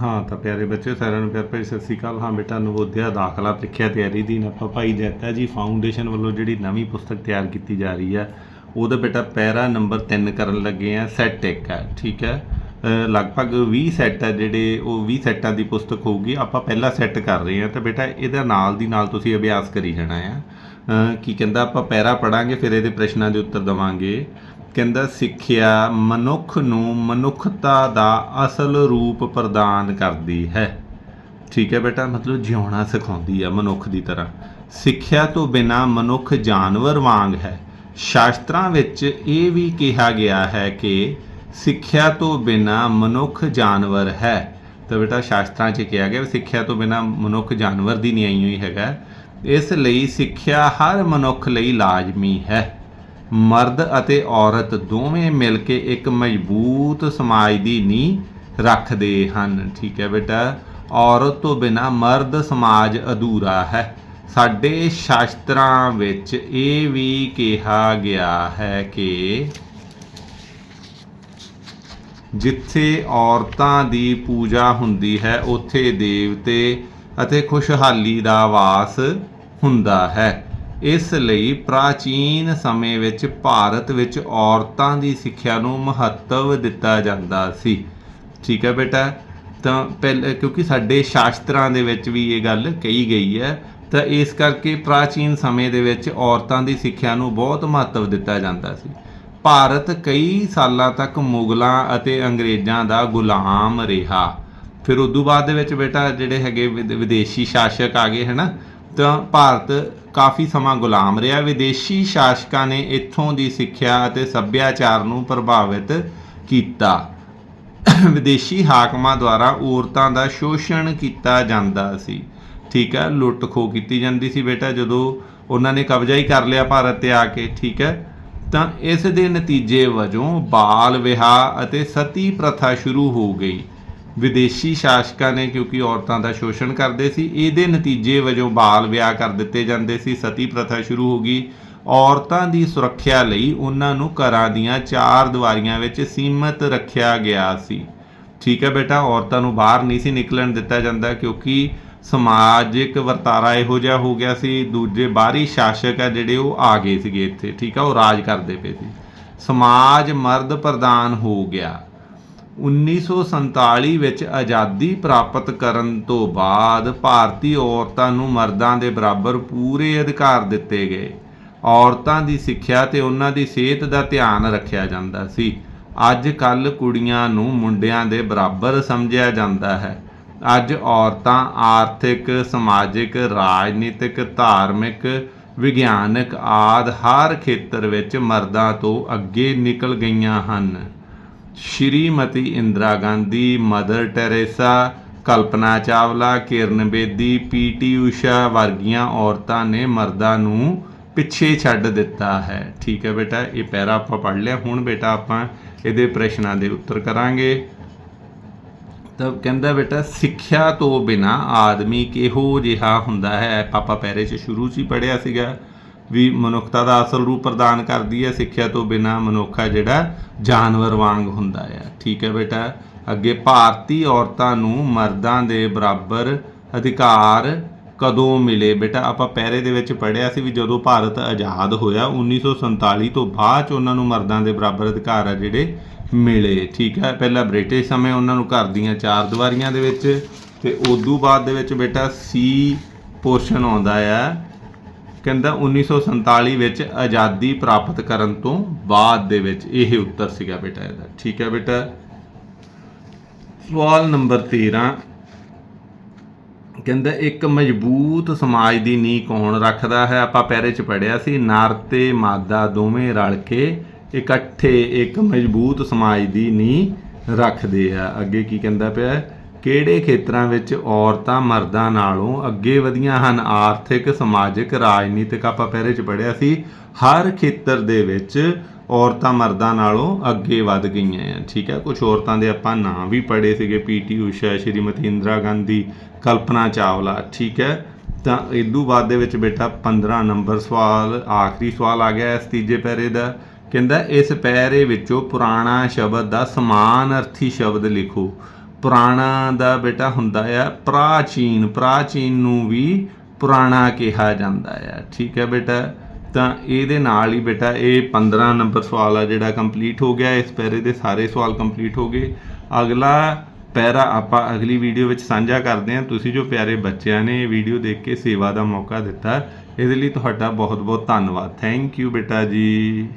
ਹਾਂ, ਤਾਂ ਪਿਆਰੇ ਬੱਚੇ ਸਾਰਿਆਂ ਨੂੰ ਪਿਆਰ ਭਰੀ ਸਤਿ ਸ੍ਰੀ ਅਕਾਲ। ਹਾਂ, ਬੇਟਾ, ਨਵੋਦਿਆ ਦਾਖਲਾ ਪ੍ਰੀਖਿਆ ਤਿਆਰੀ ਦੀ ਆਪਾਂ ਭਾਈ ਜੈਤਾ ਜੀ ਫਾਊਂਡੇਸ਼ਨ ਵੱਲੋਂ ਜਿਹੜੀ ਨਵੀਂ ਪੁਸਤਕ ਤਿਆਰ ਕੀਤੀ ਜਾ ਰਹੀ ਹੈ ਉਹਦਾ ਬੇਟਾ ਪੈਰਾ ਨੰਬਰ 3 ਕਰਨ ਲੱਗੇ ਆ ਸੈੱਟ ਇੱਕ ਹੈ ਠੀਕ ਹੈ ਲਗਭਗ 20 ਸੈੱਟ ਹੈ ਜਿਹੜੇ, ਉਹ 20 ਸੈੱਟਾਂ ਦੀ ਪੁਸਤਕ ਹੋਊਗੀ, ਆਪਾਂ ਪਹਿਲਾ ਸੈੱਟ ਕਰ ਰਹੇ ਹਾਂ ਤਾਂ ਬੇਟਾ ਇਹਦਾ ਨਾਲ ਦੀ ਨਾਲ ਤੁਸੀਂ ਅਭਿਆਸ ਕਰੀ ਜਾਣਾ ਆ। ਕੀ ਕਹਿੰਦਾ, ਆਪਾਂ ਪੈਰਾ ਪੜਾਂਗੇ ਫਿਰ ਇਹਦੇ ਪ੍ਰਸ਼ਨਾਂ ਦੇ ਉੱਤਰ ਦਵਾਂਗੇ। ਕਹਿੰਦਾ, ਸਿੱਖਿਆ ਮਨੁੱਖ ਨੂੰ ਮਨੁੱਖਤਾ ਦਾ ਅਸਲ ਰੂਪ ਪ੍ਰਦਾਨ ਕਰਦੀ ਹੈ। ਠੀਕ ਹੈ ਬੇਟਾ, ਮਤਲਬ ਜਿਉਣਾ ਸਿਖਾਉਂਦੀ ਆ ਮਨੁੱਖ ਦੀ ਤਰ੍ਹਾਂ। ਸਿੱਖਿਆ ਤੋਂ ਬਿਨਾ ਮਨੁੱਖ ਜਾਨਵਰ ਵਾਂਗ ਹੈ। ਸ਼ਾਸਤਰਾਂ ਵਿੱਚ ਇਹ ਵੀ ਕਿਹਾ ਗਿਆ ਹੈ ਕਿ ਸਿੱਖਿਆ ਤੋਂ ਬਿਨਾ ਮਨੁੱਖ ਜਾਨਵਰ ਹੈ। ਤਾਂ ਬੇਟਾ, ਸ਼ਾਸਤਰਾਂ 'ਚ ਕਿਹਾ ਗਿਆ ਵੀ ਸਿੱਖਿਆ ਤੋਂ ਬਿਨਾ ਮਨੁੱਖ ਜਾਨਵਰ ਦੀ ਨਹੀਂ ਆਈ ਹੋਈ ਹੈਗਾ। ਇਸ ਲਈ ਸਿੱਖਿਆ ਹਰ ਮਨੁੱਖ ਲਈ ਲਾਜ਼ਮੀ ਹੈ। ਮਰਦ ਅਤੇ ਔਰਤ ਦੋਵੇਂ ਮਿਲ ਕੇ ਇੱਕ ਮਜ਼ਬੂਤ ਸਮਾਜ ਦੀ ਨੀਂਹ ਰੱਖਦੇ ਹਨ। ਠੀਕ ਹੈ ਬੇਟਾ, ਔਰਤ ਤੋਂ ਬਿਨਾ ਮਰਦ ਸਮਾਜ ਅਧੂਰਾ ਹੈ। ਸਾਡੇ ਸ਼ਾਸਤਰਾਂ ਵਿੱਚ ਇਹ ਵੀ ਕਿਹਾ ਗਿਆ ਹੈ ਕਿ ਜਿੱਥੇ ਔਰਤਾਂ ਦੀ ਪੂਜਾ ਹੁੰਦੀ ਹੈ, ਉੱਥੇ ਦੇਵਤੇ ਅਤੇ ਖੁਸ਼ਹਾਲੀ ਦਾ ਵਾਸ ਹੁੰਦਾ ਹੈ। ਇਸ ਲਈ ਪ੍ਰਾਚੀਨ ਸਮੇਂ ਵਿੱਚ ਭਾਰਤ ਵਿੱਚ ਔਰਤਾਂ ਦੀ ਸਿੱਖਿਆ ਨੂੰ ਮਹੱਤਵ ਦਿੱਤਾ ਜਾਂਦਾ ਸੀ। ਠੀਕ ਹੈ ਬੇਟਾ? ਤਾਂ ਪਹਿਲੇ, ਕਿਉਂਕਿ ਸਾਡੇ ਸ਼ਾਸਤਰਾਂ ਦੇ ਵਿੱਚ ਵੀ ਇਹ ਗੱਲ ਕਹੀ ਗਈ ਹੈ, ਤਾਂ ਇਸ ਕਰਕੇ ਪ੍ਰਾਚੀਨ ਸਮੇਂ ਦੇ ਵਿੱਚ ਔਰਤਾਂ ਦੀ ਸਿੱਖਿਆ ਨੂੰ ਬਹੁਤ ਮਹੱਤਵ ਦਿੱਤਾ ਜਾਂਦਾ ਸੀ। ਭਾਰਤ ਕਈ ਸਾਲਾਂ ਤੱਕ ਮੁਗਲਾਂ ਅਤੇ ਅੰਗਰੇਜ਼ਾਂ ਦਾ ਗੁਲਾਮ ਰਿਹਾ। ਫਿਰ ਉਦੋਂ ਬਾਅਦ ਦੇ ਵਿੱਚ ਬੇਟਾ ਜਿਹੜੇ ਹੈਗੇ ਵਿਦ- ਵਿਦੇਸ਼ੀ ਸ਼ਾਸਕ ਆ ਗਏ ਹਨਾ ਤਾਂ ਭਾਰਤ ਕਾਫੀ ਸਮਾਂ ਗੁਲਾਮ ਰਿਹਾ। ਵਿਦੇਸ਼ੀ ਸ਼ਾਸਕਾਂ ਨੇ ਇੱਥੋਂ ਦੀ ਸਿੱਖਿਆ ਅਤੇ ਸੱਭਿਆਚਾਰ ਨੂੰ ਪ੍ਰਭਾਵਿਤ ਕੀਤਾ। ਵਿਦੇਸ਼ੀ ਹਾਕਮਾਂ ਦੁਆਰਾ ਔਰਤਾਂ ਦਾ ਸ਼ੋਸ਼ਣ ਕੀਤਾ ਜਾਂਦਾ ਸੀ। ਠੀਕ ਹੈ ਲੁੱਟ ਖੋ ਕੀਤੀ ਜਾਂਦੀ ਸੀ ਬੇਟਾ, ਜਦੋਂ ਉਹਨਾਂ ਨੇ ਕਬਜ਼ਾ ਹੀ ਕਰ ਲਿਆ ਭਾਰਤ ਤੇ ਆ ਕੇ, ਠੀਕ ਹੈ। ਤਾਂ ਇਸ ਦੇ ਨਤੀਜੇ ਵਜੋਂ ਬਾਲ ਵਿਆਹ ਅਤੇ ਸਤੀ ਪ੍ਰਥਾ ਸ਼ੁਰੂ ਹੋ ਗਈ। ਵਿਦੇਸ਼ੀ ਸ਼ਾਸਕਾਂ ਨੇ, ਕਿਉਂਕਿ ਔਰਤਾਂ ਦਾ ਸ਼ੋਸ਼ਣ ਕਰਦੇ ਸੀ, ਇਹਦੇ ਨਤੀਜੇ ਵਜੋਂ ਬਾਲ ਵਿਆਹ ਕਰ ਦਿੱਤੇ ਜਾਂਦੇ ਸੀ, ਸਤੀ ਪ੍ਰਥਾ ਸ਼ੁਰੂ ਹੋ ਗਈ। ਔਰਤਾਂ ਦੀ ਸੁਰੱਖਿਆ ਲਈ ਉਹਨਾਂ ਨੂੰ ਘਰਾਂ ਦੀਆਂ ਚਾਰ ਦੀਵਾਰੀਆਂ ਵਿੱਚ ਸੀਮਤ ਰੱਖਿਆ ਗਿਆ ਸੀ। ਠੀਕ ਹੈ ਬੇਟਾ, ਔਰਤਾਂ ਨੂੰ ਬਾਹਰ ਨਹੀਂ ਸੀ ਨਿਕਲਣ ਦਿੱਤਾ ਜਾਂਦਾ, ਕਿਉਂਕਿ ਸਮਾਜਿਕ ਵਰਤਾਰਾ ਇਹੋ ਜਿਹਾ ਹੋ ਗਿਆ ਸੀ। ਦੂਜੇ ਬਾਹਰੀ ਸ਼ਾਸਕ ਆ ਜਿਹੜੇ ਉਹ ਆ ਗਏ ਸੀਗੇ ਇੱਥੇ, ਠੀਕ ਆ, ਉਹ ਰਾਜ ਕਰਦੇ ਪਏ ਸੀ। ਸਮਾਜ ਮਰਦ ਪ੍ਰਧਾਨ ਹੋ ਗਿਆ। 1947 ਵਿੱਚ ਆਜ਼ਾਦੀ ਪ੍ਰਾਪਤ ਕਰਨ ਤੋਂ ਬਾਅਦ ਭਾਰਤੀ ਔਰਤਾਂ ਨੂੰ ਮਰਦਾਂ ਦੇ ਬਰਾਬਰ ਪੂਰੇ ਅਧਿਕਾਰ ਦਿੱਤੇ ਗਏ। ਔਰਤਾਂ ਦੀ ਸਿੱਖਿਆ ਤੇ ਉਹਨਾਂ ਦੀ ਸਿਹਤ ਦਾ ਧਿਆਨ ਰੱਖਿਆ ਜਾਂਦਾ ਸੀ। ਅੱਜ ਕੱਲ ਕੁੜੀਆਂ ਨੂੰ ਮੁੰਡਿਆਂ ਦੇ ਬਰਾਬਰ ਸਮਝਿਆ ਜਾਂਦਾ ਹੈ। ਅੱਜ ਔਰਤਾਂ ਆਰਥਿਕ, ਸਮਾਜਿਕ, ਰਾਜਨੀਤਿਕ, ਧਾਰਮਿਕ, ਵਿਗਿਆਨਕ ਆਦ ਹਰ ਖੇਤਰ ਵਿੱਚ ਮਰਦਾਂ ਤੋਂ ਅੱਗੇ ਨਿਕਲ ਗਈਆਂ ਹਨ। Shrimati Indira Gandhi, Mother Teresa, Kalpana Chawla, Kiran Bedi PT Usha ਵਰਗੀਆਂ ਔਰਤਾਂ ਨੇ ਮਰਦਾਂ ਨੂੰ ਪਿੱਛੇ ਛੱਡ ਦਿੱਤਾ ਹੈ। ਠੀਕ ਹੈ ਬੇਟਾ, ਇਹ ਪੈਰਾ ਆਪਾਂ ਪੜ੍ਹ ਲਿਆ। ਹੁਣ ਬੇਟਾ ਆਪਾਂ ਇਹਦੇ ਪ੍ਰਸ਼ਨਾਂ ਦੇ ਉੱਤਰ ਕਰਾਂਗੇ। ਤਾਂ ਕਹਿੰਦਾ ਬੇਟਾ, ਸਿੱਖਿਆ ਤੋਂ ਬਿਨਾ ਆਦਮੀ ਕਿਹੋ ਜਿਹਾ ਹੁੰਦਾ ਹੈ? ਪਾਪਾ ਪੈਰੇ 'ਚ ਸ਼ੁਰੂ 'ਚ ਹੀ ਪੜਿਆ ਸੀਗਾ। ਵੀ ਮਨੁੱਖਤਾ ਦਾ ਅਸਲ ਰੂਪ ਪ੍ਰਦਾਨ ਕਰਦੀ ਹੈ, ਸਿੱਖਿਆ ਤੋਂ ਬਿਨਾ ਮਨੁੱਖ ਹੈ ਜਿਹੜਾ ਜਾਨਵਰ ਵਾਂਗ ਹੁੰਦਾ ਹੈ। ਠੀਕ ਹੈ ਬੇਟਾ, ਅੱਗੇ ਭਾਰਤੀ ਔਰਤਾਂ ਨੂੰ ਮਰਦਾਂ ਦੇ ਬਰਾਬਰ ਅਧਿਕਾਰ ਕਦੋਂ ਮਿਲੇ? ਬੇਟਾ, ਆਪਾਂ ਪੈਰੇ ਦੇ ਵਿੱਚ ਪੜਿਆ ਸੀ ਵੀ ਜਦੋਂ ਭਾਰਤ ਆਜ਼ਾਦ ਹੋਇਆ 1947 ਤੋਂ ਬਾਅਦ ਚ ਉਹਨਾਂ ਨੂੰ ਮਰਦਾਂ ਦੇ ਬਰਾਬਰ ਅਧਿਕਾਰ ਆ ਜਿਹੜੇ ਮਿਲੇ। ਠੀਕ ਹੈ, ਪਹਿਲਾਂ ਬ੍ਰਿਟਿਸ਼ ਸਮੇਂ ਉਹਨਾਂ ਨੂੰ ਘਰ ਦੀਆਂ ਚਾਰ ਦੀਵਾਰੀਆਂ ਦੇ ਵਿੱਚ ਤੇ ਉਦੋਂ ਬਾਅਦ ਦੇ ਵਿੱਚ ਬੇਟਾ ਸੀ ਪੋਰਸ਼ਨ ਆਉਂਦਾ ਆ ਕਹਿੰਦਾ 1947 ਵਿੱਚ ਆਜ਼ਾਦੀ ਪ੍ਰਾਪਤ ਕਰਨ ਤੋਂ ਬਾਅਦ ਦੇ ਵਿੱਚ ਇਹ ਉੱਤਰ ਸੀਗਾ ਬੇਟਾ ਇਹਦਾ। ਠੀਕ ਹੈ ਬੇਟਾ। ਸਵਾਲ ਨੰਬਰ 13 ਕਹਿੰਦਾ ਇੱਕ ਮਜ਼ਬੂਤ ਸਮਾਜ ਦੀ ਨੀਂਹ ਕੌਣ ਰੱਖਦਾ ਹੈ? ਆਪਾਂ ਪਹਿਰੇ ਚ ਪੜਿਆ ਸੀ ਨਰ ਤੇ ਮਾਦਾ ਦੋਵੇਂ ਰਲ ਕੇ ਇਕੱਠੇ ਇੱਕ ਮਜ਼ਬੂਤ ਸਮਾਜ ਦੀ ਨੀਂਹ ਰੱਖਦੇ ਆ। ਅੱਗੇ ਕੀ ਕਹਿੰਦਾ ਪਿਆ ਕਿਹੜੇ ਖੇਤਰਾਂ ਵਿੱਚ ਔਰਤਾਂ ਮਰਦਾਂ ਨਾਲੋਂ ਅੱਗੇ ਵਧੀਆਂ ਹਨ? ਆਰਥਿਕ, ਸਮਾਜਿਕ, ਰਾਜਨੀਤਿਕ ਆਪਾਂ ਪਹਿਰੇ ਚ ਪੜਿਆ ਸੀ। ਹਰ ਖੇਤਰ ਦੇ ਵਿੱਚ ਔਰਤਾਂ ਮਰਦਾਂ ਨਾਲੋਂ ਅੱਗੇ ਵੱਧ ਗਈਆਂ ਆ। ਠੀਕ ਹੈ ਕੁਝ ਔਰਤਾਂ ਦੇ ਆਪਾਂ ਨਾਂ ਵੀ ਪੜ੍ਹੇ ਸੀਗੇ। ਪੀਟੀ ਊਸ਼ਾ, ਸ਼੍ਰੀਮਤੀ ਇੰਦਰਾ ਗਾਂਧੀ, ਕਲਪਨਾ ਚਾਵਲਾ। ਠੀਕ ਹੈ, ਤਾਂ ਇਦੋਂ ਬਾਅਦ ਦੇ ਵਿੱਚ ਬੇਟਾ 15 ਨੰਬਰ ਸਵਾਲ, ਆਖਰੀ ਸਵਾਲ ਆ ਗਿਆ ਇਸ ਤੀਜੇ ਪੈਰੇ ਦਾ। ਕਹਿੰਦਾ, ਇਸ ਪੈਰੇ ਵਿੱਚੋਂ ਪੁਰਾਣਾ ਸ਼ਬਦ ਦਾ ਸਮਾਨ ਅਰਥੀ ਸ਼ਬਦ ਲਿਖੋ। ਪੁਰਾਣਾ ਦਾ ਬੇਟਾ ਹੁੰਦਾ ਆ, ਪ੍ਰਾਚੀਨ ਪ੍ਰਾਚੀਨ ਨੂੰ ਵੀ ਪੁਰਾਣਾ ਕਿਹਾ ਜਾਂਦਾ ਆ। ਠੀਕ ਹੈ ਬੇਟਾ? ਤਾਂ ਇਹਦੇ ਨਾਲ ਹੀ ਬੇਟਾ ਇਹ 15 ਨੰਬਰ ਸਵਾਲ ਆ ਜਿਹੜਾ ਕੰਪਲੀਟ ਹੋ ਗਿਆ। ਇਸ ਪੈਰੇ ਦੇ ਸਾਰੇ ਸਵਾਲ ਕੰਪਲੀਟ ਹੋ ਗਏ। ਅਗਲਾ ਪੈਰਾ ਆਪਾਂ ਅਗਲੀ ਵੀਡੀਓ ਵਿੱਚ ਸਾਂਝਾ ਕਰਦੇ ਹਾਂ। ਤੁਸੀਂ ਜੋ ਪਿਆਰੇ ਬੱਚਿਆਂ ਨੇ ਇਹ ਵੀਡੀਓ ਦੇਖ ਕੇ ਸੇਵਾ ਦਾ ਮੌਕਾ ਦਿੱਤਾ, ਇਹਦੇ ਲਈ ਤੁਹਾਡਾ ਬਹੁਤ ਬਹੁਤ ਧੰਨਵਾਦ। ਥੈਂਕ ਯੂ ਬੇਟਾ ਜੀ।